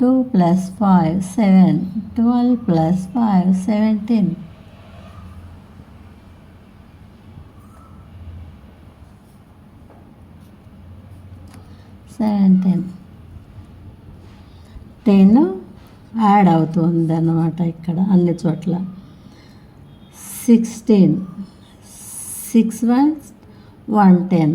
two plus five seven twelve plus five seventeen seventeen ten add అవుతుంది అన్నమాట ఇక్కడ అన్ని చోట్ల sixteen six one one ten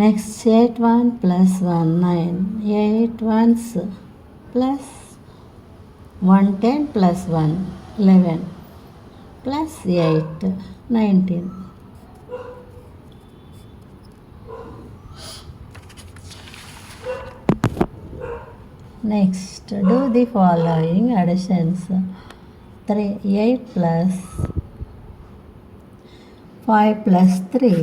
Next 8 1 plus 1 9 8 ones plus 1 10 plus 1 11 plus 8 19 Next do the following additions 3 8 plus 5 plus 3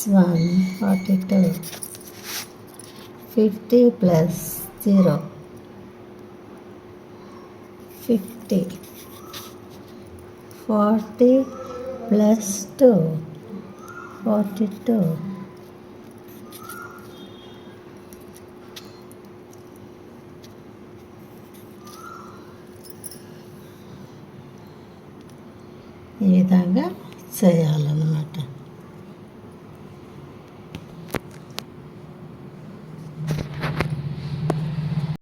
six one forty two fifty plus zero fifty forty plus two forty two ఈ విధంగా చేయాలి